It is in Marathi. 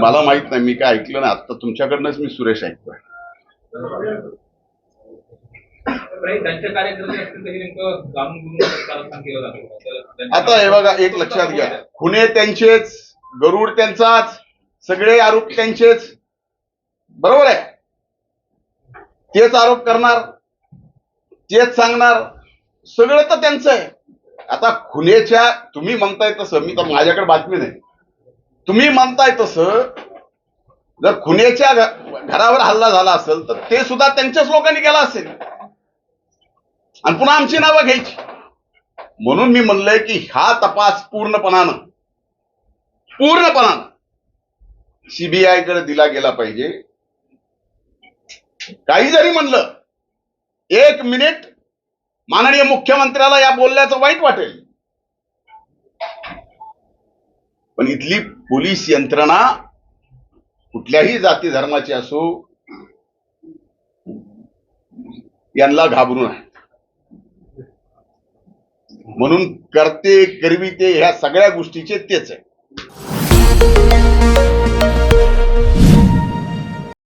मला माहीत नाही मी काय ऐकलं नाही. आता तुमच्याकडनंच मी सुरेश ऐकतोय. आता हे बघा एक लक्षात घ्या. खुने त्यांचेच गरुड त्यांचाच सगळे आरोप त्यांचेच. बरोबर आहे? तेच आरोप करणार तेच सांगणार सगळं तर त्यांचं आहे. आता खुनेच्या तुम्ही म्हणताय तसं मी तर माझ्याकडे बातमी नाही. तुम्ही म्हणताय तसं. जर खुन्याच्या घरावर हल्ला झाला असेल तर ते सुद्धा त्यांच्याच लोकांनी केला असेल. आणि पुन्हा आमची नावं घ्यायची. म्हणून मी म्हणलंय की हा तपास पूर्णपणानं पूर्णपणानं सीबीआयकडे दिला गेला पाहिजे. काही जरी म्हणलं एक मिनिट माननीय मुख्यमंत्र्याला या बोलण्याचं वाईट वाटेल. पण इथली पोलीस यंत्रणा कुठल्याही जाती धर्माची असो यांना घाबरून आहे म्हणून करते करविते ह्या सगळ्या गोष्टीचे तेच आहे.